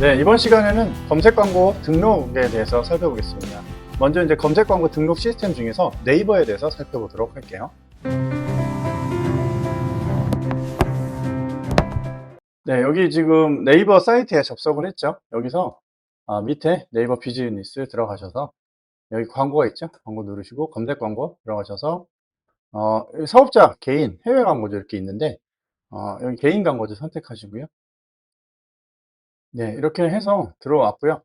네, 이번 시간에는 검색 광고 등록에 대해서 살펴보겠습니다. 먼저 이제 검색 광고 등록 시스템 중에서 네이버에 대해서 살펴보도록 할게요. 네, 여기 지금 네이버 사이트에 접속을 했죠. 여기서 아, 밑에 네이버 비즈니스 들어가셔서 여기 광고가 있죠. 광고 누르시고 검색 광고 들어가셔서 어, 사업자 개인 해외 광고도 이렇게 있는데 어, 여기 개인 광고도 선택하시고요. 네, 이렇게 해서 들어왔고요.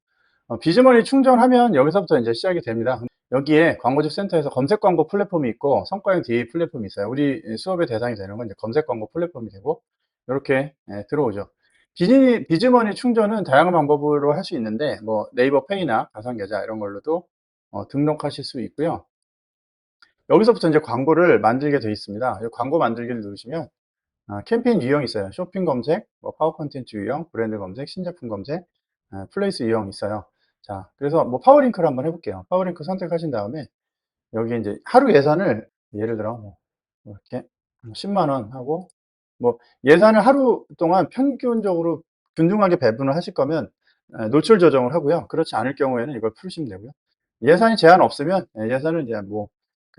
어, 비즈머니 충전하면 여기서부터 이제 시작이 됩니다. 여기에 광고주 센터에서 검색 광고 플랫폼이 있고 성과형 DA 플랫폼이 있어요. 우리 수업의 대상이 되는 건 이제 검색 광고 플랫폼이 되고 이렇게 예, 들어오죠. 비즈, 비즈머니 충전은 다양한 방법으로 할 수 있는데 뭐 네이버 페이나 가상계좌 이런 걸로도 어, 등록하실 수 있고요. 여기서부터 이제 광고를 만들게 되어 있습니다. 이 광고 만들기를 누르시면 아, 캠페인 유형이 있어요. 쇼핑 검색, 뭐 파워 콘텐츠 유형, 브랜드 검색, 신제품 검색, 아, 플레이스 유형 있어요. 자, 그래서 뭐 파워링크를 한번 해볼게요. 파워링크 선택하신 다음에 여기 이제 하루 예산을 예를 들어 뭐 이렇게 10만 원 하고 뭐 예산을 하루 동안 평균적으로 균등하게 배분을 하실 거면 에, 노출 조정을 하고요. 그렇지 않을 경우에는 이걸 풀으시면 되고요. 예산이 제한 없으면 예, 예산을 이제 뭐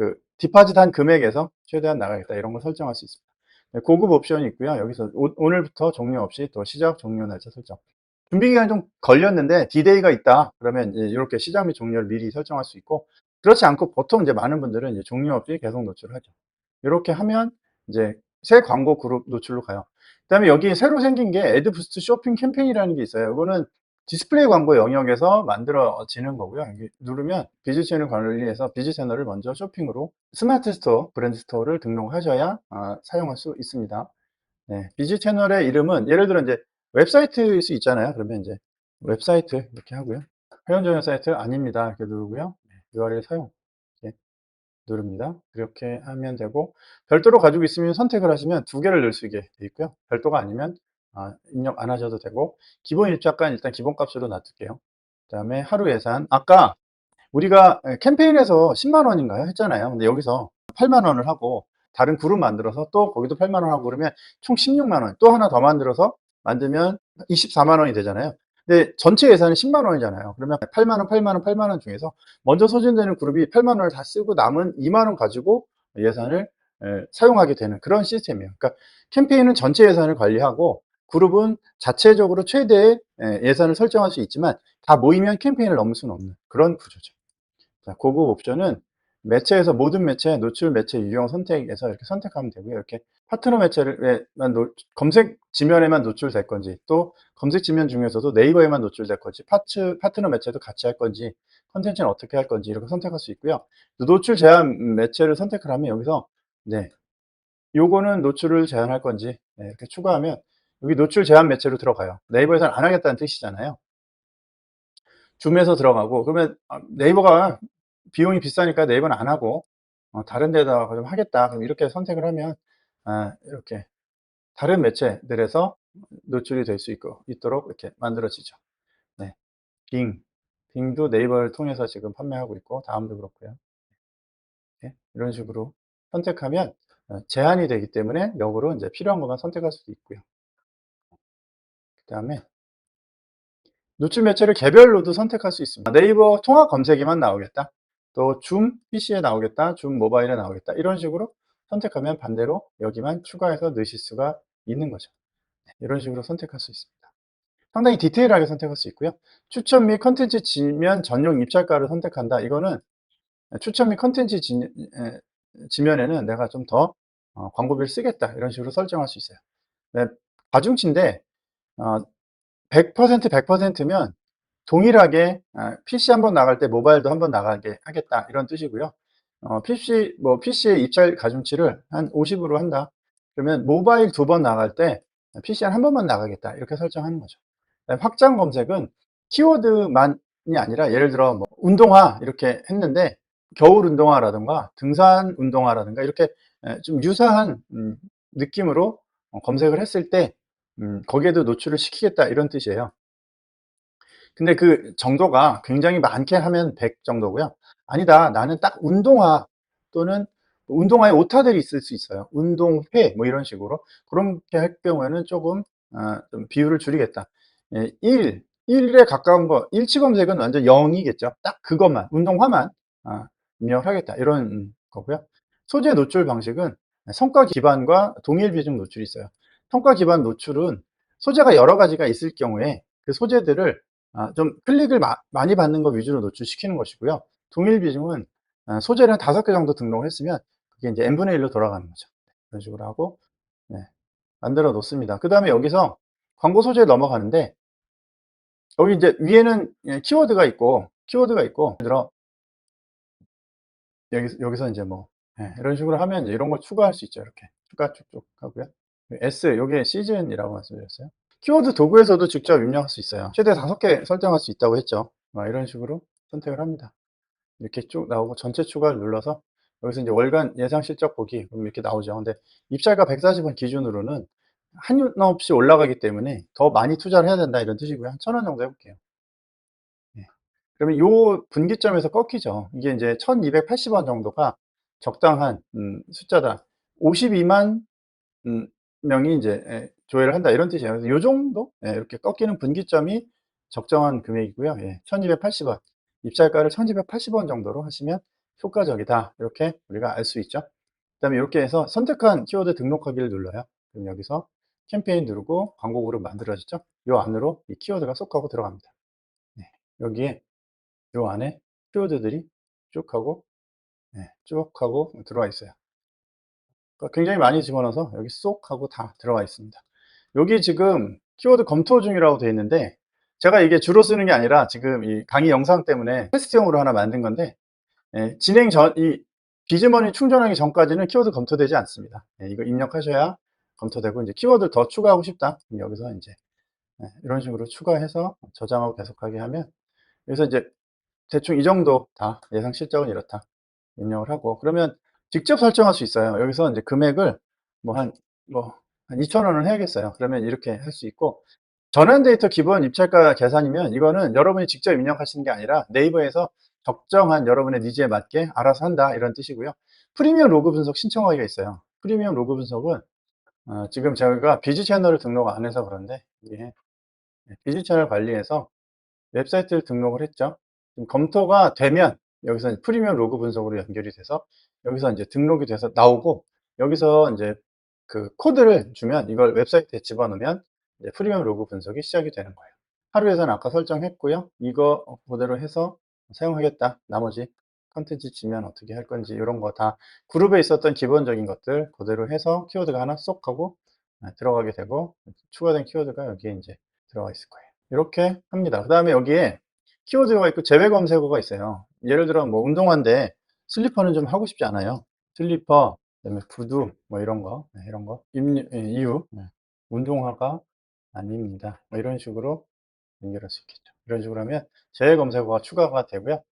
그 디파짓 한 금액에서 최대한 나가겠다 이런 거 설정할 수 있습니다. 네, 고급 옵션이 있고요. 여기서 오, 늘부터 종료 없이 또 시작 종료 날짜 설정. 준비 기간이 좀 걸렸는데 디데이가 있다. 그러면 이렇게 시작 및 종료를 미리 설정할 수 있고 그렇지 않고 보통 이제 많은 분들은 이제 종료 없이 계속 노출을 하죠. 이렇게 하면 이제 새 광고 그룹 노출로 가요. 그다음에 여기 새로 생긴 게 애드 부스트 쇼핑 캠페인이라는 게 있어요. 이거는 디스플레이 광고 영역에서 만들어지는 거고요. 누르면 비즈 채널 관리해서 비즈 채널을 먼저 쇼핑으로 스마트 스토어, 브랜드 스토어를 등록하셔야 아, 사용할 수 있습니다. 네, 비즈 채널의 이름은 예를 들어 이제 웹사이트일 수 있잖아요. 그러면 이제 웹사이트 이렇게 하고요. 회원 전용 사이트 아닙니다. 이렇게 누르고요. 네, URL 사용 이렇게 누릅니다. 이렇게 하면 되고 별도로 가지고 있으면 선택을 하시면 두 개를 넣을 수 있게 돼 있고요. 별도가 아니면 아, 입력 안 하셔도 되고 기본 입장가는 일단 기본값으로 놔둘게요. 그 다음에 하루 예산 아까 우리가 캠페인에서 10만 원인가요 했잖아요. 근데 여기서 8만 원을 하고 다른 그룹 만들어서 또 거기도 8만 원 하고 그러면 총 16만 원. 또 하나 더 만들어서 만들면 24만 원이 되잖아요. 근데 전체 예산은 10만 원이잖아요. 그러면 8만 원, 8만 원, 8만 원 중에서 먼저 소진되는 그룹이 8만 원을 다 쓰고 남은 2만 원 가지고 예산을 에, 사용하게 되는 그런 시스템이에요. 그러니까 캠페인은 전체 예산을 관리하고 그룹은 자체적으로 최대의 에, 예산을 설정할 수 있지만 다 모이면 캠페인을 넘을 수는 없는 그런 구조죠. 자, 고급 옵션은 매체에서 모든 매체, 노출 매체 유형 선택에서 이렇게 선택하면 되고요. 이렇게 파트너 매체를만 노- 검색 지면에만 노출될 건지 또 검색 지면 중에서도 네이버에만 노출될 건지 파트, 파트너 매체도 같이 할 건지 컨텐츠는 어떻게 할 건지 이렇게 선택할 수 있고요. 또 노출 제한 매체를 선택을 하면 여기서 네 요거는 노출을 제한할 건지 네, 이렇게 추가하면 여기 노출 제한 매체로 들어가요. 네이버에서는 안 하겠다는 뜻이잖아요. 줌에서 들어가고 그러면 아, 네이버가 비용이 비싸니까 네이버는 안 하고 어, 다른 데다가 좀 하겠다. 그럼 이렇게 선택을 하면 아, 이렇게 다른 매체들에서 노출이 될 수 있고 있도록 이렇게 만들어지죠. 네. 빙. 빙도 네이버를 통해서 지금 판매하고 있고 다음도 그렇고요. 네. 이런 식으로 선택하면 어, 제한이 되기 때문에 역으로 이제 필요한 것만 선택할 수도 있고요. 그 다음에 노출 매체를 개별로도 선택할 수 있습니다. 네이버 통합 검색에만 나오겠다. 또 줌 PC에 나오겠다. 줌 모바일에 나오겠다. 이런 식으로 선택하면 반대로 여기만 추가해서 넣으실 수가 있는 거죠. 네, 이런 식으로 선택할 수 있습니다. 상당히 디테일하게 선택할 수 있고요. 추천 및 컨텐츠 지면 전용 입찰가를 선택한다. 이거는 추천 및 컨텐츠 지면에는 내가 좀더 어, 광고비를 쓰겠다. 이런 식으로 설정할 수 있어요. 네, 가중치인데 어, 100% 100%면 동일하게 아, PC 한 번 나갈 때 모바일도 한 번 나가게 하겠다 이런 뜻이고요. 어, PC 뭐 PC의 입찰 가중치를 한 50으로 한다. 그러면 모바일 두 번 나갈 때 PC 한 번만 나가겠다 이렇게 설정하는 거죠. 확장 검색은 키워드만이 아니라 예를 들어 뭐 운동화 이렇게 했는데 겨울 운동화라든가 등산 운동화라든가 이렇게 에, 좀 유사한 음, 느낌으로 어, 검색을 했을 때 음, 거기에도 노출을 시키겠다 이런 뜻이에요. 근데 그 정도가 굉장히 많게 하면 100 정도고요. 아니다. 나는 딱 운동화 또는 운동화에 오타들이 있을 수 있어요. 운동회 뭐 이런 식으로. 그렇게 할 경우에는 조금 어, 좀 비율을 줄이겠다. 예, 1, 1에 가까운 거 일치 검색은 완전 0이겠죠. 딱 그것만 운동화만 아, 입력을 하겠다 이런 음, 거고요. 소재 노출 방식은 성과 기반과 동일 비중 노출이 있어요. 성과 기반 노출은 소재가 여러 가지가 있을 경우에 그 소재들을 아, 좀 클릭을 마- 많이 받는 거 위주로 노출시키는 것이고요. 동일 비중은 아, 소재를 한 다섯 개 정도 등록을 했으면 그게 이제 n분의 1로 돌아가는 거죠. 이런 식으로 하고 네, 만들어 놓습니다. 그 다음에 여기서 광고 소재에 넘어가는데 여기 이제 위에는 예, 키워드가 있고 키워드가 있고 들어 여기, 여기서 이제 뭐 예, 이런 식으로 하면 이런 걸 추가할 수 있죠. 이렇게 추가 쭉쭉 하고요. S 요게 시즌이라고 말씀드렸어요. 키워드 도구에서도 직접 입력할 수 있어요. 최대 5개 설정할 수 있다고 했죠. 아, 이런 식으로 선택을 합니다. 이렇게 쭉 나오고 전체 추가를 눌러서 여기서 이제 월간 예상 실적 보기 그럼 이렇게 나오죠. 근데 입찰가 140원 기준으로는 한없이 올라가기 때문에 더 많이 투자를 해야 된다 이런 뜻이고요. 한 1000원 정도 해볼게요. 예. 그러면 요 분기점에서 꺾이죠. 이게 이제 1280원 정도가 적당한 음, 숫자다. 52만 음, 명이 이제 예, 조회를 한다 이런 뜻이에요. 그래서 요 정도 예, 이렇게 꺾이는 분기점이 적정한 금액이고요. 예, 1280원 입찰가를 1280원 정도로 하시면 효과적이다 이렇게 우리가 알 수 있죠. 그 다음에 이렇게 해서 선택한 키워드 등록하기를 눌러요. 그럼 여기서 캠페인 누르고 광고 그룹 만들어졌죠. 요 안으로 이 키워드가 쏙 하고 들어갑니다. 네, 여기에 요 안에 키워드들이 쭉 하고 네, 쭉 하고 들어와 있어요. 그러니까 굉장히 많이 집어넣어서 여기 쏙 하고 다 들어가 있습니다. 여기 지금 키워드 검토 중이라고 되어 있는데 제가 이게 주로 쓰는 게 아니라 지금 이 강의 영상 때문에 테스트용으로 하나 만든 건데 예, 진행 전, 이 비즈머니 충전하기 전까지는 키워드 검토되지 않습니다. 예, 이거 입력하셔야 검토되고 이제 키워드 더 추가하고 싶다. 여기서 이제 예, 이런 식으로 추가해서 저장하고 계속하게 하면 여기서 이제 대충 이 정도 다 예상 실적은 이렇다 입력을 하고 그러면 직접 설정할 수 있어요. 여기서 이제 금액을 뭐 한 뭐 한 2,000원을 해야겠어요. 그러면 이렇게 할 수 있고 전환 데이터 기본 입찰가 계산이면 이거는 여러분이 직접 입력하시는 게 아니라 네이버에서 적정한 여러분의 니즈에 맞게 알아서 한다 이런 뜻이고요. 프리미엄 로그 분석 신청하기가 있어요. 프리미엄 로그 분석은 어, 지금 저희가 비즈 채널을 등록 안 해서 그런데 이게 비즈 채널 관리해서 웹사이트를 등록을 했죠. 검토가 되면 여기서 프리미엄 로그 분석으로 연결이 돼서 여기서 이제 등록이 돼서 나오고 여기서 이제 그 코드를 주면 이걸 웹사이트에 집어넣으면 이제 프리미엄 로그 분석이 시작이 되는 거예요. 하루에서는 아까 설정했고요. 이거 그대로 해서 사용하겠다. 나머지 컨텐츠 지면 어떻게 할 건지 이런 거 다 그룹에 있었던 기본적인 것들 그대로 해서 키워드가 하나 쏙 하고 아, 들어가게 되고 추가된 키워드가 여기에 이제 들어가 있을 거예요. 이렇게 합니다. 그 다음에 여기에 키워드가 있고 제외 검색어가 있어요. 예를 들어 뭐 운동화인데 슬리퍼는 좀 하고 싶지 않아요. 슬리퍼, 그다음에 구두 뭐 이런 거, 네, 이런 거 임유- 예, 이유 네, 운동화가 아닙니다. 뭐 이런 식으로 연결할 수 있겠죠. 이런 식으로 하면 제외 검색어가 추가가 되고요.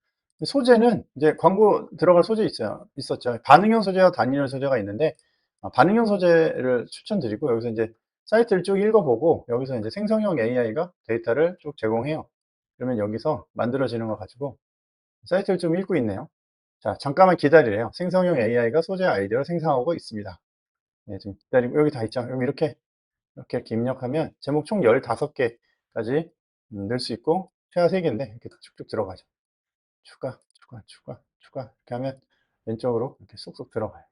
소재는 이제 광고 들어갈 소재 있어요. 있었죠. 반응형 소재와 단일 소재가 있는데 아, 반응형 소재를 추천드리고 여기서 이제 사이트를 쭉 읽어보고 여기서 이제 생성형 AI가 데이터를 쭉 제공해요. 그러면 여기서 만들어지는 거 가지고 사이트를 좀 읽고 있네요. 자, 잠깐만 기다리래요. 생성형 AI가 소재 아이디어를 생성하고 있습니다. 네, 좀 기다리고 여기 다 있죠. 여기 이렇게 이렇게, 이렇게 입력하면 제목 총 15개까지 음, 넣을 수 있고 최하 3개인데 이렇게 쭉쭉 들어가죠. 추가, 추가, 추가, 추가 이렇게 하면 왼쪽으로 이렇게 쏙쏙 들어가요.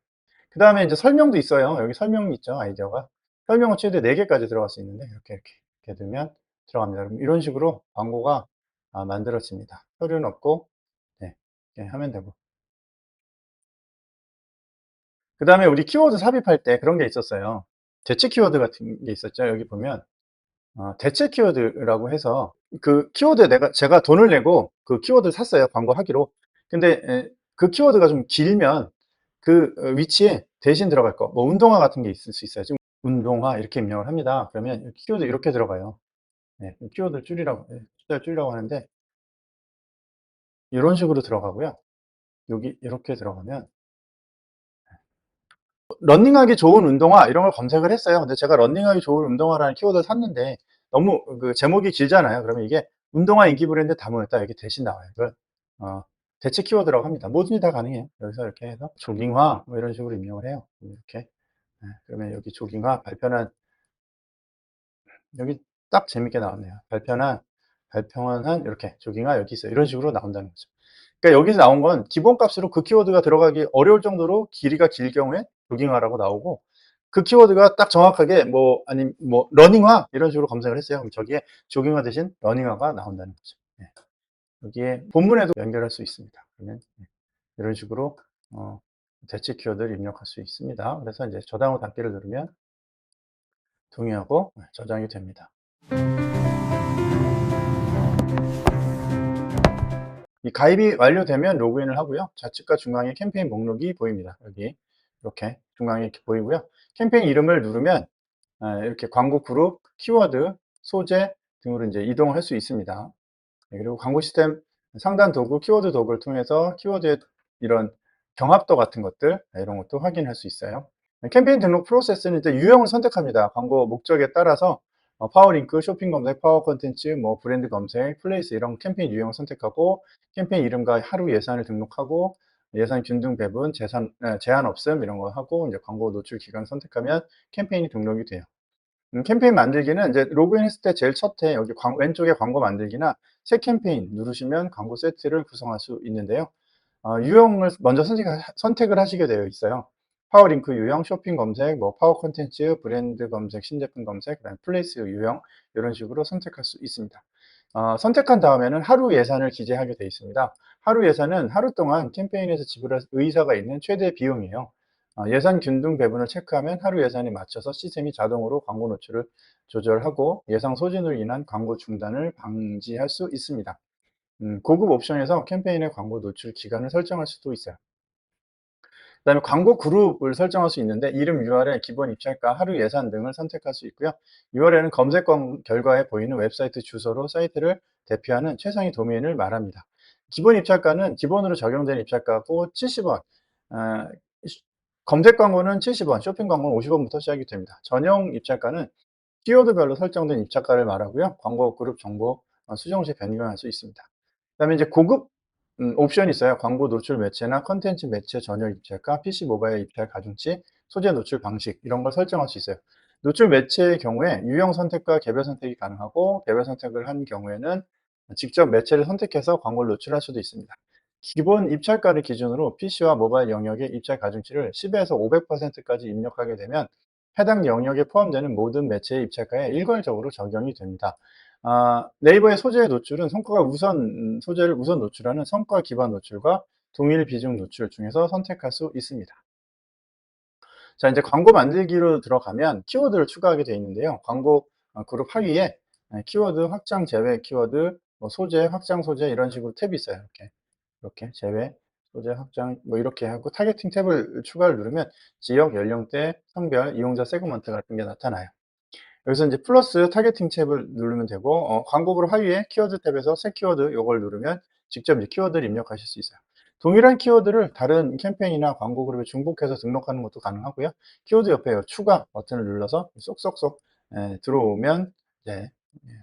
그 다음에 이제 설명도 있어요. 여기 설명이 있죠. 아이디어가. 설명은 최대 4개까지 들어갈 수 있는데 이렇게 이렇게 이렇게 두면 들어갑니다. 그럼 이런 식으로 광고가 아, 만들어집니다. 서류는 없고 네, 이렇게 하면 되고 그 다음에 우리 키워드 삽입할 때 그런 게 있었어요. 대체 키워드 같은 게 있었죠. 여기 보면 어, 대체 키워드라고 해서 그 키워드에 내가 제가 돈을 내고 그 키워드를 샀어요. 광고하기로. 근데 에, 그 키워드가 좀 길면 그 어, 위치에 대신 들어갈 거. 뭐 운동화 같은 게 있을 수 있어요. 지금 운동화 이렇게 입력을 합니다. 그러면 키워드 이렇게 들어가요. 네, 키워드 줄이라고 네, 줄이라고 하는데 이런 식으로 들어가고요. 여기 이렇게 들어가면 러닝하기 좋은 운동화 이런 걸 검색을 했어요. 근데 제가 러닝하기 좋은 운동화라는 키워드를 샀는데 너무 그 제목이 길잖아요. 그러면 이게 운동화 인기 브랜드 담으했다 이렇게 대신 나와요. 이걸 어, 대체 키워드라고 합니다. 뭐든지 다 가능해요. 여기서 이렇게 해서 조깅화 뭐 이런 식으로 입력을 해요. 이렇게 네, 그러면 여기 조깅화 발편한 여기 딱 재밌게 나왔네요. 발편한 발표한 이렇게 조깅화 여기 있어요. 이런 식으로 나온다는 거죠. 그러니까 여기서 나온 건 기본값으로 그 키워드가 들어가기 어려울 정도로 길이가 길 경우에 조깅화라고 나오고 그 키워드가 딱 정확하게 뭐 아니 뭐 러닝화 이런 식으로 검색을 했어요. 그럼 저기에 조깅화 대신 러닝화가 나온다는 거죠. 예. 여기에 본문에도 연결할 수 있습니다. 그러면 예. 이런 식으로 어, 대체 키워드를 입력할 수 있습니다. 그래서 이제 저장 후 닫기를 누르면 동의하고 네, 저장이 됩니다. 이 가입이 완료되면 로그인을 하고요. 좌측과 중앙에 캠페인 목록이 보입니다. 여기 이렇게 중앙에 이렇게 보이고요. 캠페인 이름을 누르면 아, 이렇게 광고 그룹, 키워드, 소재 등으로 이제 이동을 할수 있습니다. 네, 그리고 광고 시스템 상단 도구, 키워드 도구를 통해서 키워드의 이런 경합도 같은 것들 네, 이런 것도 확인할 수 있어요. 캠페인 등록 프로세스는 이제 유형을 선택합니다. 광고 목적에 따라서 어, 파워링크, 쇼핑 검색, 파워 컨텐츠, 뭐 브랜드 검색, 플레이스 이런 캠페인 유형을 선택하고 캠페인 이름과 하루 예산을 등록하고 예산 균등 배분, 재산, 에, 제한 없음 이런 거 하고 이제 광고 노출 기간 선택하면 캠페인이 등록이 돼요. 음, 캠페인 만들기는 이제 로그인 했을 때 제일 첫에 여기 광- 왼쪽에 광고 만들기나 새 캠페인 누르시면 광고 세트를 구성할 수 있는데요. 어, 유형을 먼저 선택, 선택을 하시게 되어 있어요. 파워링크 유형, 쇼핑 검색, 뭐 파워 콘텐츠, 브랜드 검색, 신제품 검색, 그다음에 플레이스 유형 이런 식으로 선택할 수 있습니다. 어, 선택한 다음에는 하루 예산을 기재하게 되어 있습니다. 하루 예산은 하루 동안 캠페인에서 지불할 의사가 있는 최대 비용이에요. 어, 예산 균등 배분을 체크하면 하루 예산에 맞춰서 시스템이 자동으로 광고 노출을 조절하고 예상 소진으로 인한 광고 중단을 방지할 수 있습니다. 음, 고급 옵션에서 캠페인의 광고 노출 기간을 설정할 수도 있어요. 그 다음에 광고 그룹을 설정할 수 있는데 이름 URL, 기본 입찰가, 하루 예산 등을 선택할 수 있고요. URL은 검색 광- 결과에 보이는 웹사이트 주소로 사이트를 대표하는 최상위 도메인을 말합니다. 기본 입찰가는 기본으로 적용된 입찰가고 70원, 어, 시- 검색 광고는 70원, 쇼핑 광고는 50원부터 시작이 됩니다. 전용 입찰가는 키워드별로 설정된 입찰가를 말하고요. 광고 그룹 정보 어, 수정 시 변경할 수 있습니다. 그 다음에 이제 고급 음, 옵션이 있어요. 광고 노출 매체나 컨텐츠 매체 전용 입찰가, PC 모바일 입찰 가중치, 소재 노출 방식 이런 걸 설정할 수 있어요. 노출 매체의 경우에 유형 선택과 개별 선택이 가능하고 개별 선택을 한 경우에는 직접 매체를 선택해서 광고를 노출할 수도 있습니다. 기본 입찰가를 기준으로 PC와 모바일 영역의 입찰 가중치를 10에서 500%까지 입력하게 되면 해당 영역에 포함되는 모든 매체의 입찰가에 일괄적으로 적용이 됩니다. 아, 네이버의 소재 노출은 성과가 우선 음, 소재를 우선 노출하는 성과 기반 노출과 동일 비중 노출 중에서 선택할 수 있습니다. 자, 이제 광고 만들기로 들어가면 키워드를 추가하게 되어 있는데요. 광고 어, 그룹 하위에 네, 키워드 확장 제외 키워드, 뭐 소재 확장 소재 이런 식으로 탭이 있어요. 이렇게 이렇게 제외 소재 확장 뭐 이렇게 하고 타겟팅 탭을 추가를 누르면 지역, 연령대, 성별, 이용자 세그먼트 같은 게 나타나요. 여기서 이제 플러스 타겟팅 탭을 누르면 되고 어, 광고 그룹 하위에 키워드 탭에서 새 키워드 이걸 누르면 직접 이제 키워드를 입력하실 수 있어요. 동일한 키워드를 다른 캠페인이나 광고 그룹에 중복해서 등록하는 것도 가능하고요. 키워드 옆에 요 추가 버튼을 눌러서 쏙쏙쏙 예, 들어오면 예,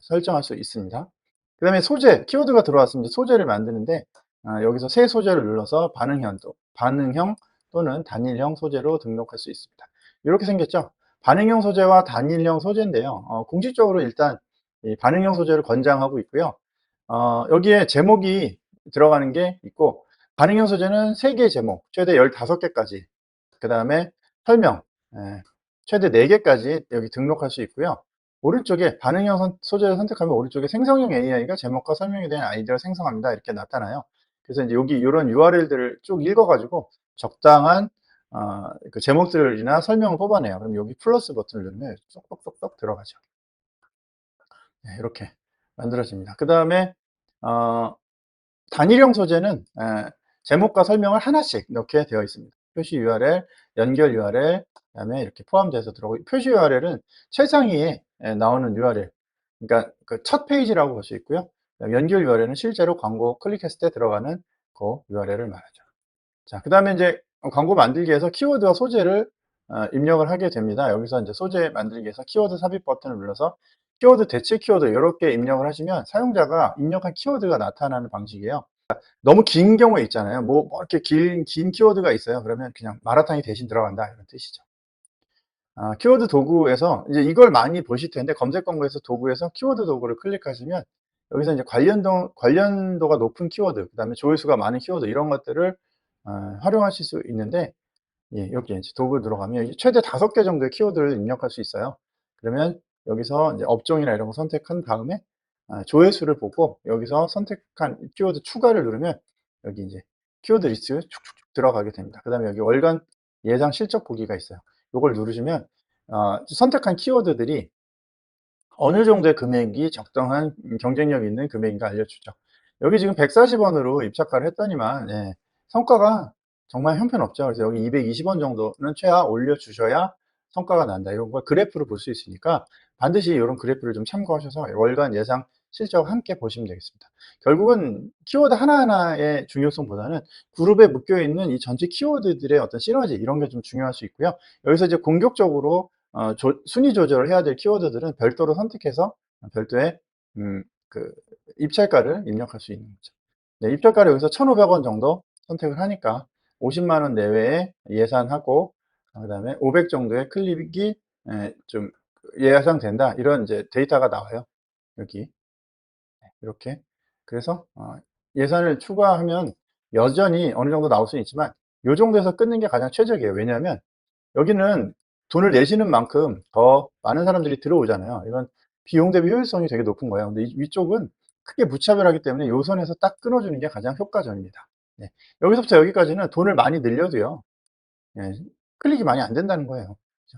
설정할 수 있습니다. 그 다음에 소재, 키워드가 이제 소재를 만드는데 아, 여기서 새 소재를 눌러서 반응형, 또, 반응형 또는 단일형 소재로 등록할 수 있습니다. 이렇게 생겼죠? 반응형 소재와 단일형 소재인데요. 어, 공식적으로 일단 이 반응형 소재를 권장하고 있고요. 어, 여기에 제목이 들어가는 게 있고 반응형 소재는 3개의 제목, 최대 15개까지 그 다음에 설명, 예, 최대 4개까지 여기 등록할 수 있고요. 오른쪽에 반응형 선- 소재를 선택하면 오른쪽에 생성형 AI가 제목과 설명에 대한 아이디어를 생성합니다. 이렇게 나타나요. 그래서 이제 여기 이런 URL들을 쭉 읽어가지고 적당한 어, 그 제목들이나 설명을 뽑아내요. 그럼 여기 플러스 버튼을 누르면 쏙쏙쏙쏙 들어가죠. 네, 이렇게 만들어집니다. 그 다음에 어, 단일형 소재는 에, 제목과 설명을 하나씩 넣게 되어 있습니다. 표시 URL, 연결 URL, 그 다음에 이렇게 포함돼서 들어오고 표시 URL은 최상위에 에, 나오는 URL, 그러니까 그 첫 페이지라고 볼 수 있고요. 연결 URL은 실제로 광고 클릭했을 때 들어가는 그 URL을 말하죠. 자, 그 다음에 이제 광고 만들기에서 키워드와 소재를 어, 입력을 하게 됩니다. 여기서 이제 소재 만들기에서 키워드 삽입 버튼을 눌러서 키워드 대체 키워드 이렇게 입력을 하시면 사용자가 입력한 키워드가 나타나는 방식이에요. 너무 긴 경우에 있잖아요. 뭐, 뭐 이렇게 긴, 긴 키워드가 있어요. 그러면 그냥 마라탕이 대신 들어간다 이런 뜻이죠. 아, 키워드 도구에서 이제 이걸 많이 보실 텐데 검색 광고에서 도구에서 키워드 도구를 클릭하시면 여기서 이제 관련도, 관련도가 높은 키워드, 그 다음에 조회수가 많은 키워드, 이런 것들을 어, 활용하실 수 있는데, 예, 여기 이제 도구 들어가면 최대 다섯 개 정도의 키워드를 입력할 수 있어요. 그러면 여기서 이제 업종이나 이런 거 선택한 다음에 아, 조회수를 보고 여기서 선택한 키워드 추가를 누르면 여기 이제 키워드 리스트 축축축 들어가게 됩니다. 그 다음에 여기 월간 예상 실적 보기가 있어요. 이걸 누르시면 어, 선택한 키워드들이 어느 정도의 금액이 적당한 경쟁력 있는 금액인가 알려주죠. 여기 지금 140원으로 입찰가를 했더니만 예, 성과가 정말 형편없죠. 그래서 여기 220원 정도는 최하 올려주셔야 성과가 난다. 이런 걸 그래프로 볼 수 있으니까 반드시 이런 그래프를 좀 참고하셔서 월간 예상 실적 함께 보시면 되겠습니다. 결국은 키워드 하나하나의 중요성보다는 그룹에 묶여 있는 이 전체 키워드들의 어떤 시너지 이런 게 좀 중요할 수 있고요. 여기서 이제 공격적으로 어, 조, 순위 조절을 해야 될 키워드들은 별도로 선택해서 별도의 음, 그 입찰가를 입력할 수 있는 거죠. 네, 입찰가를 여기서 1,500원 정도 선택을 하니까 50만 원 내외에 예산하고 그 다음에 500 정도의 클릭이 에, 좀 예상된다 이런 이제 데이터가 나와요. 여기 네, 이렇게 그래서 어, 예산을 추가하면 여전히 어느 정도 나올 수는 있지만 이 정도에서 끊는 게 가장 최적이에요. 왜냐하면 여기는 돈을 내시는 만큼 더 많은 사람들이 들어오잖아요. 이건 비용 대비 효율성이 되게 높은 거예요. 근데 이 위쪽은 크게 무차별하기 때문에 요 선에서 딱 끊어주는 게 가장 효과적입니다. 네. 여기서부터 여기까지는 돈을 많이 늘려도요. 예, 클릭이 많이 안 된다는 거예요. 그죠?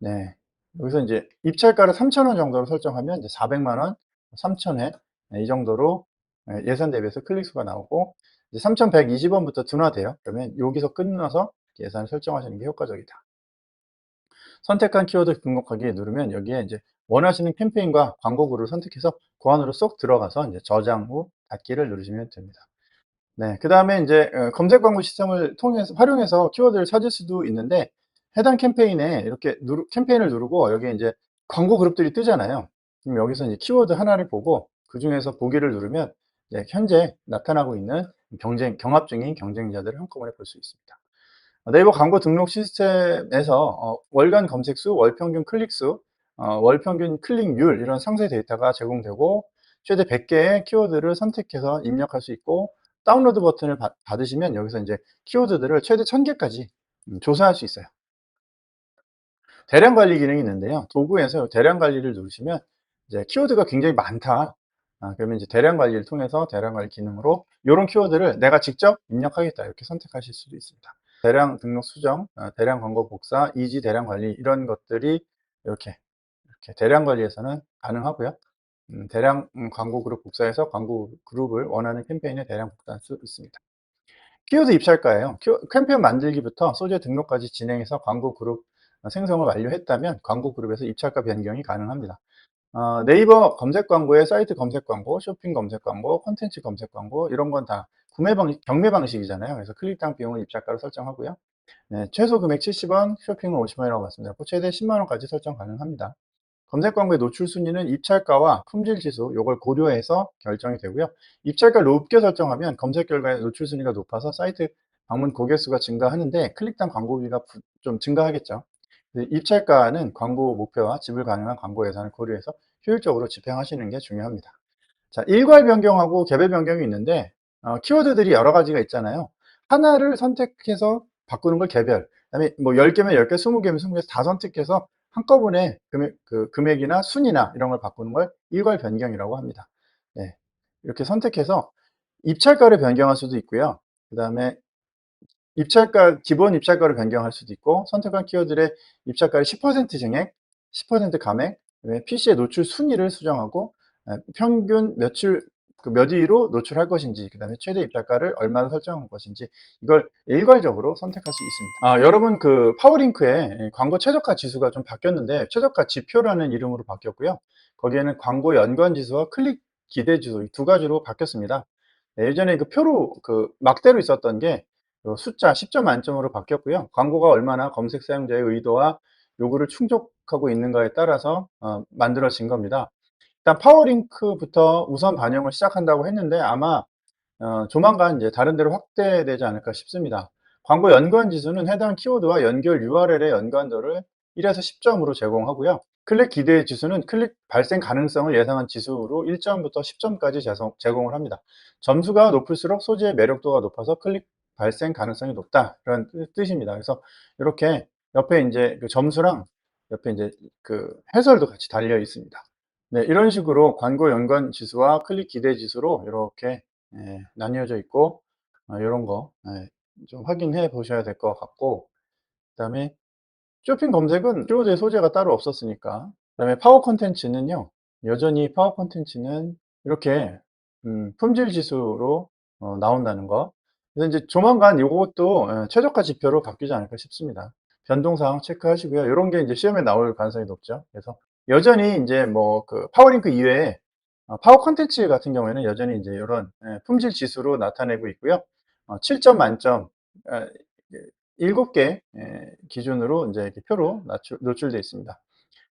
네. 여기서 이제 입찰가를 3,000원 정도로 설정하면 이제 400만 원, 3,000회 네, 이 정도로 예, 예산 대비해서 클릭 수가 나오고 3,120원부터 둔화돼요. 그러면 여기서 끊어서 예산을 설정하시는 게 효과적이다. 선택한 키워드 등록하기 누르면 여기에 이제 원하시는 캠페인과 광고글을 선택해서 그 안으로 쏙 들어가서 이제 저장 후 닫기를 누르시면 됩니다. 네, 그 다음에 이제 어, 검색 광고 시스템을 통해서 활용해서 키워드를 찾을 수도 있는데 해당 캠페인에 이렇게 누르, 캠페인을 누르고 여기 이제 광고 그룹들이 뜨잖아요. 그럼 여기서 이제 키워드 하나를 보고 그 중에서 보기를 누르면 현재 나타나고 있는 경쟁 경합 중인 경쟁자들을 한꺼번에 볼 수 있습니다. 네이버 광고 등록 시스템에서 어, 월간 검색수, 월평균 클릭수, 어, 월평균 클릭률 이런 상세 데이터가 제공되고 최대 100개의 키워드를 선택해서 입력할 수 있고 다운로드 버튼을 받, 받으시면 여기서 이제 키워드들을 최대 1000개까지 음, 조사할 수 있어요. 대량 관리 기능이 있는데요. 도구에서 대량 관리를 누르시면 이제 키워드가 굉장히 많다. 아, 그러면 이제 대량 관리를 통해서 대량 관리 기능으로 이런 키워드를 내가 직접 입력하겠다 이렇게 선택하실 수도 있습니다. 대량 등록 수정, 어, 대량 광고 복사, 이지 대량 관리 이런 것들이 이렇게 대량 관리에서는 가능하고요. 음, 대량 음, 광고 그룹 복사해서 광고 그룹을 원하는 캠페인에 대량 복사할 수 있습니다. 키워드 입찰가예요. 캠페인 만들기부터 소재 등록까지 진행해서 광고 그룹 생성을 완료했다면 광고 그룹에서 입찰가 변경이 가능합니다. 어, 네이버 검색 광고에 사이트 검색 광고, 쇼핑 검색 광고, 콘텐츠 검색 광고 이런 건 다 구매 방식, 경매 방식이잖아요. 그래서 클릭당 비용을 입찰가로 설정하고요. 네, 최소 금액 70원, 쇼핑은 50원이라고 말씀드렸고 최대 10만 원까지 설정 가능합니다. 검색 광고의 노출 순위는 입찰가와 품질 지수 요걸 고려해서 결정이 되고요. 입찰가 높게 설정하면 검색 결과의 노출 순위가 높아서 사이트 방문 고객 수가 증가하는데 클릭당 광고비가 좀 증가하겠죠. 입찰가는 광고 목표와 지불 가능한 광고 예산을 고려해서 효율적으로 집행하시는 게 중요합니다. 자, 일괄 변경하고 개별 변경이 있는데 어, 키워드들이 여러 가지가 있잖아요. 하나를 선택해서 바꾸는 걸 개별. 그다음에 뭐 10개면 10개, 20개면 20개 다 선택해서 한꺼번에 금액, 그 금액이나 순이나 이런 걸 바꾸는 걸 일괄 변경이라고 합니다. 네. 이렇게 선택해서 입찰가를 변경할 수도 있고요. 그 다음에 입찰가, 기본 입찰가를 변경할 수도 있고 선택한 키워드의 입찰가를 10% 증액, 10% 감액, PC의 노출 순위를 수정하고 평균 며칠 그 몇 위로 노출할 것인지 그 다음에 최대 입찰가를 얼마나 설정할 것인지 이걸 일괄적으로 선택할 수 있습니다. 아, 여러분 그 파워링크의 광고 최저가 지수가 좀 바뀌었는데 최저가 지표라는 이름으로 바뀌었고요. 거기에는 광고 연관 지수와 클릭 기대 지수 두 가지로 바뀌었습니다. 네, 예전에 그 표로 그 막대로 있었던 게 숫자 10점 만점으로 바뀌었고요. 광고가 얼마나 검색 사용자의 의도와 요구를 충족하고 있는가에 따라서 어, 만들어진 겁니다 일단 파워링크부터 우선 반영을 시작한다고 했는데 아마 어, 조만간 이제 다른 데로 확대되지 않을까 싶습니다. 광고 연관 지수는 해당 키워드와 연결 URL의 연관도를 1에서 10점으로 제공하고요. 클릭 기대 지수는 클릭 발생 가능성을 예상한 지수로 1점부터 10점까지 제공을 합니다. 점수가 높을수록 소재의 매력도가 높아서 클릭 발생 가능성이 높다. 그런 뜻입니다. 그래서 이렇게 옆에 이제 그 점수랑 옆에 이제 그 해설도 같이 달려 있습니다. 네, 이런 식으로 광고 연관 지수와 클릭 기대 지수로 이렇게 예, 나뉘어져 있고 어, 이런 거 예, 좀 확인해 보셔야 될 것 같고 그 다음에 쇼핑 검색은 키워드의 소재가 따로 없었으니까 그 다음에 파워 콘텐츠는요 여전히 파워 콘텐츠는 이렇게 음, 품질 지수로 어, 나온다는 거. 그래서 이제 조만간 이것도 예, 최저가 지표로 바뀌지 않을까 싶습니다. 변동사항 체크하시고요. 이런 게 이제 시험에 나올 가능성이 높죠. 그래서 여전히 이제 뭐 그 파워링크 이외에 어, 파워 콘텐츠 같은 경우에는 여전히 이제 이런 예, 품질 지수로 나타내고 있고요. 7점 어, 만점 7개 예, 기준으로 이제 표로 노출되어 있습니다.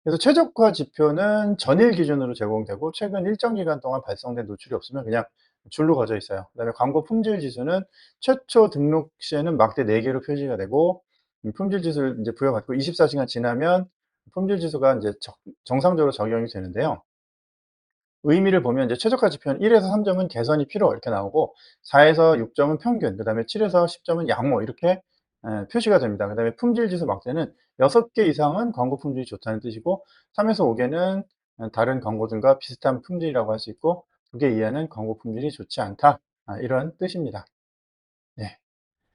그래서 최적화 지표는 전일 기준으로 제공되고 최근 일정 기간 동안 발송된 노출이 없으면 그냥 줄로 가져 있어요. 그다음에 광고 품질 지수는 최초 등록 시에는 막대 4개로 표시가 되고 품질 지수를 이제 부여받고 24시간 지나면 품질 지수가 이제 정상적으로 적용이 되는데요. 의미를 보면 이제 최저가 지표는 1에서 3점은 개선이 필요 이렇게 나오고 4에서 6점은 평균, 그 다음에 7에서 10점은 양호 이렇게 표시가 됩니다. 그 다음에 품질 지수 막대는 6개 이상은 광고 품질이 좋다는 뜻이고 3에서 5개는 다른 광고들과 비슷한 품질이라고 할 수 있고 2개 이하는 광고 품질이 좋지 않다 아, 이런 뜻입니다.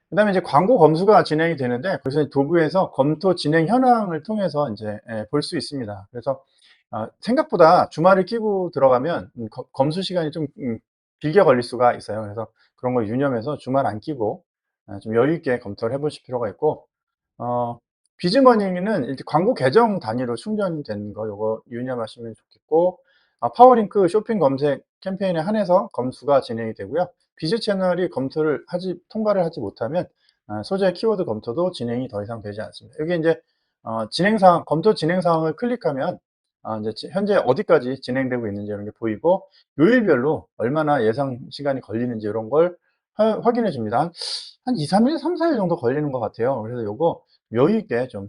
네. 그 다음에 이제 광고 검수가 진행이 되는데 그래서 도구에서 검토 진행 현황을 통해서 이제 볼 수 있습니다. 그래서 아, 생각보다 주말을 끼고 들어가면 음, 검수 시간이 좀 음, 길게 걸릴 수가 있어요. 그래서 그런 걸 유념해서 주말 안 끼고 아, 좀 여유 있게 검토를 해보실 필요가 있고 어, 비즈머니는 광고 계정 단위로 충전되는 거 요거 유념하시면 좋겠고 아, 파워링크 쇼핑 검색 캠페인에 한해서 검수가 진행이 되고요. 비즈 채널이 검토를 하지 통과를 하지 못하면 아, 소재 키워드 검토도 진행이 더 이상 되지 않습니다. 여기 이제 어, 진행 사항 검토 진행 사항을 클릭하면 아, 이제 현재 어디까지 진행되고 있는지 이런 게 보이고 요일별로 얼마나 예상 시간이 걸리는지 이런 걸 하, 확인해 줍니다. 한, 한 2, 3일, 3, 4일 정도 걸리는 것 같아요. 그래서 요거 여유 있게 좀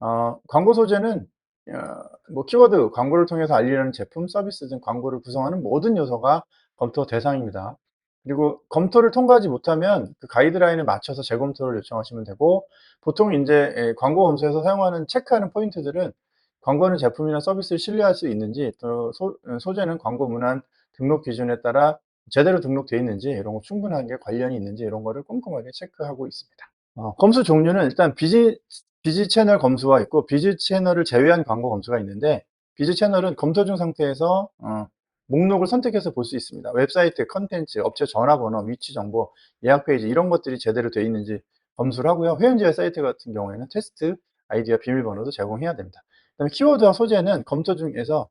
어, 광고 소재는 어, 뭐 키워드 광고를 통해서 알리려는 제품, 서비스 등 광고를 구성하는 모든 요소가 검토 대상입니다. 그리고 검토를 통과하지 못하면 그 가이드라인을 맞춰서 재검토를 요청하시면 되고 보통 이제 광고 검수에서 사용하는 체크하는 포인트들은 광고는 제품이나 서비스를 신뢰할 수 있는지 또 소, 소재는 광고 문안 등록 기준에 따라 제대로 등록되어 있는지 이런 거 충분하게 관련이 있는지 이런 거를 꼼꼼하게 체크하고 있습니다. 어, 검수 종류는 일단 비지, 비지 채널 검수가 있고 비지 채널을 제외한 광고 검수가 있는데 비지 채널은 검토 중 상태에서 어, 목록을 선택해서 볼 수 있습니다. 웹사이트, 컨텐츠, 업체 전화번호, 위치 정보, 예약 페이지 이런 것들이 제대로 되어 있는지 검수를 하고요. 회원제휴 사이트 같은 경우에는 테스트 아이디와 비밀번호도 제공해야 됩니다. 그다음에 키워드와 소재는 검토 중에서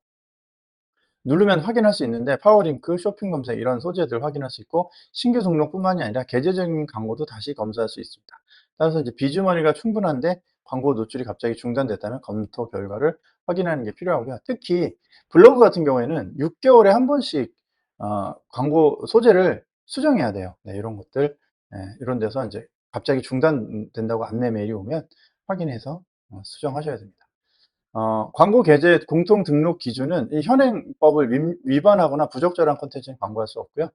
누르면 확인할 수 있는데 파워링크, 쇼핑 검색 이런 소재들 확인할 수 있고 신규 등록뿐만이 아니라 계제적인 광고도 다시 검사할 수 있습니다. 따라서 이제 비주머니가 충분한데 광고 노출이 갑자기 중단됐다면 검토 결과를 확인하는 게 필요하고요. 특히 블로그 같은 경우에는 6개월에 한 번씩 어, 광고 소재를 수정해야 돼요. 네, 이런 것들 네, 이런 데서 이제 갑자기 중단된다고 안내 메일이 오면 확인해서 어, 수정하셔야 됩니다. 어, 광고 게재 공통 등록 기준은 이 현행법을 위, 반하거나 부적절한 콘텐츠는 광고할 수 없고요.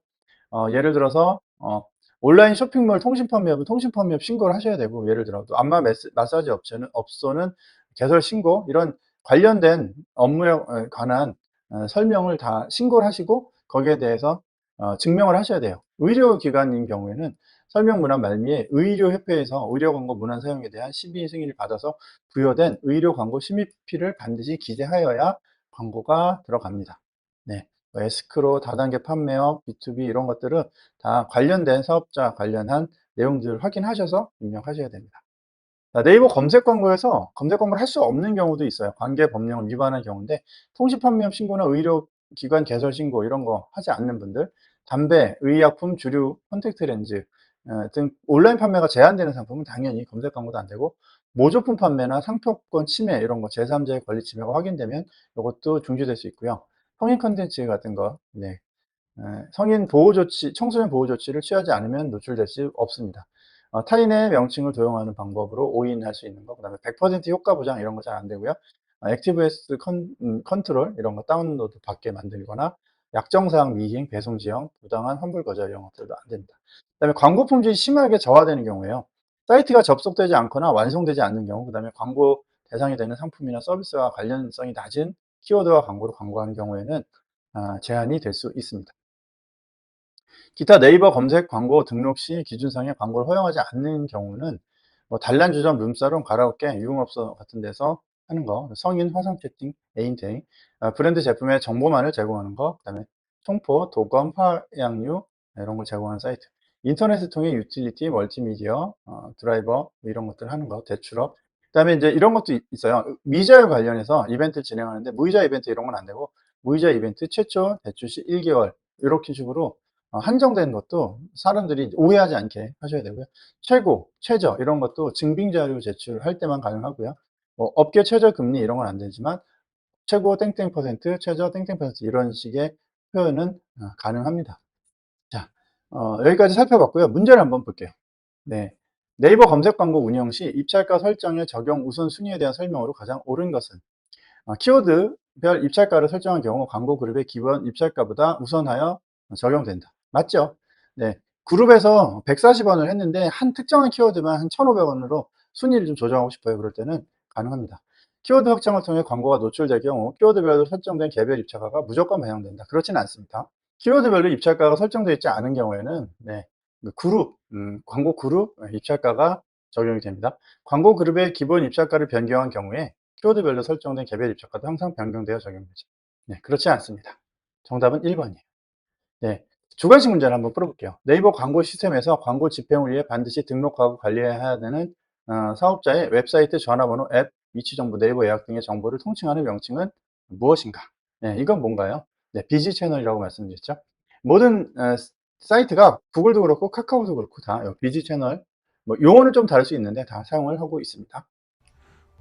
어, 예를 들어서 어, 온라인 쇼핑몰 통신 판매업은 통신 판매업 신고를 하셔야 되고 예를 들어 또 안마 메스, 마사지 업체는 업소는 개설 신고 이런 관련된 업무에 관한 어, 설명을 다 신고를 하시고 거기에 대해서 어, 증명을 하셔야 돼요. 의료기관인 경우에는 설명 문안 말미에 의료협회에서 의료 광고 문안 사용에 대한 심의 승인을 받아서 부여된 의료 광고 심의피를 반드시 기재하여야 광고가 들어갑니다. 네. 뭐 에스크로, 다단계 판매업, B2B 이런 것들은 다 관련된 사업자 관련한 내용들을 확인하셔서 입력하셔야 됩니다. 네이버 검색 광고에서 검색 광고를 할 수 없는 경우도 있어요. 관계 법령을 위반한 경우인데 통신 판매업 신고나 의료기관 개설 신고 이런 거 하지 않는 분들 담배, 의약품, 주류, 콘택트 렌즈 어, 등 온라인 판매가 제한되는 상품은 당연히 검색 광고도 안 되고 모조품 판매나 상표권 침해 이런 거 제3자의 권리 침해가 확인되면 이것도 중지될 수 있고요. 성인 컨텐츠 같은 거, 네. 어, 성인 보호 조치, 청소년 보호 조치를 취하지 않으면 노출될 수 없습니다. 어, 타인의 명칭을 도용하는 방법으로 오인할 수 있는 거, 그 다음에 100% 효과 보장 이런 거 잘 안 되고요. 액티브에스 컨, 음, 컨트롤 이런 거 다운로드 받게 만들거나 약정사항 미행, 배송 지연, 부당한 환불 거절 이런 것들도 안 됩니다. 그 다음에 광고 품질이 심하게 저하되는 경우에요. 사이트가 접속되지 않거나 완성되지 않는 경우, 그 다음에 광고 대상이 되는 상품이나 서비스와 관련성이 낮은 키워드와 광고를 광고하는 경우에는 아, 제한이 될 수 있습니다. 기타 네이버 검색 광고 등록 시 기준상의 광고를 허용하지 않는 경우는 뭐 단란 주점, 룸사롱, 가라오케, 유흥업소 같은 데서 하는 거, 성인 화상 채팅, 애인 데이, 아, 브랜드 제품의 정보만을 제공하는 거, 그다음에 총포, 도검, 화양유 이런 걸 제공하는 사이트, 인터넷을 통해 유틸리티, 멀티미디어, 어, 드라이버 뭐 이런 것들 하는 거, 대출업, 그다음에 이제 이런 것도 있- 있어요. 미자율 관련해서 이벤트를 진행하는데 무이자 이벤트 이런 건 안 되고 무이자 이벤트 최초 대출 시 1개월 이렇게 식으로 어, 한정된 것도 사람들이 오해하지 않게 하셔야 되고요. 최고, 최저 이런 것도 증빙 자료 제출할 때만 가능하고요. 뭐 업계 최저 금리 이런 건 안 되지만 최고 땡땡 퍼센트, 최저 땡땡 퍼센트 이런 식의 표현은 어, 가능합니다. 자, 어, 여기까지 살펴봤고요. 문제를 한번 볼게요. 네. 네이버 검색 광고 운영 시 입찰가 설정의 적용 우선순위에 대한 설명으로 가장 옳은 것은 어, 키워드별 입찰가를 설정한 경우 광고 그룹의 기본 입찰가보다 우선하여 적용된다. 맞죠? 네. 그룹에서 140원을 했는데 한 특정한 키워드만 한 1,500원으로 순위를 좀 조정하고 싶어요. 그럴 때는 가능합니다. 키워드 확장을 통해 광고가 노출될 경우 키워드별로 설정된 개별 입찰가가 무조건 반영된다. 그렇지는 않습니다. 키워드별로 입찰가가 설정되어 있지 않은 경우에는 네, 그 그룹, 음, 광고 그룹 입찰가가 적용이 됩니다. 광고 그룹의 기본 입찰가를 변경한 경우에 키워드별로 설정된 개별 입찰가도 항상 변경되어 적용되죠. 네, 그렇지 않습니다. 정답은 1번이에요. 네, 주관식 문제를 한번 풀어볼게요. 네이버 광고 시스템에서 광고 집행을 위해 반드시 등록하고 관리해야 되는 어, 사업자의 웹사이트, 전화번호, 앱, 위치 정보, 네이버 예약 등의 정보를 통칭하는 명칭은 무엇인가? 네, 이건 뭔가요? 네, 비지 채널이라고 말씀드렸죠. 모든 어, 사이트가 구글도 그렇고 카카오도 그렇고 다 비지 채널 뭐 용어는 좀 다를 수 있는데 다 사용을 하고 있습니다.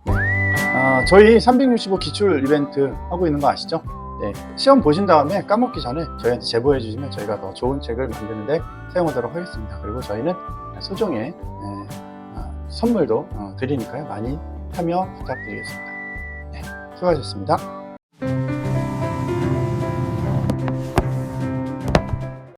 아, 저희 365 기출 이벤트 하고 있는 거 아시죠? 네, 시험 보신 다음에 까먹기 전에 저희한테 제보해 주시면 저희가 더 좋은 책을 만드는데 사용하도록 하겠습니다. 그리고 저희는 소정의 네, 아, 선물도 어, 드리니까요. 많이 참여 부탁드리겠습니다. 네, 수고하셨습니다.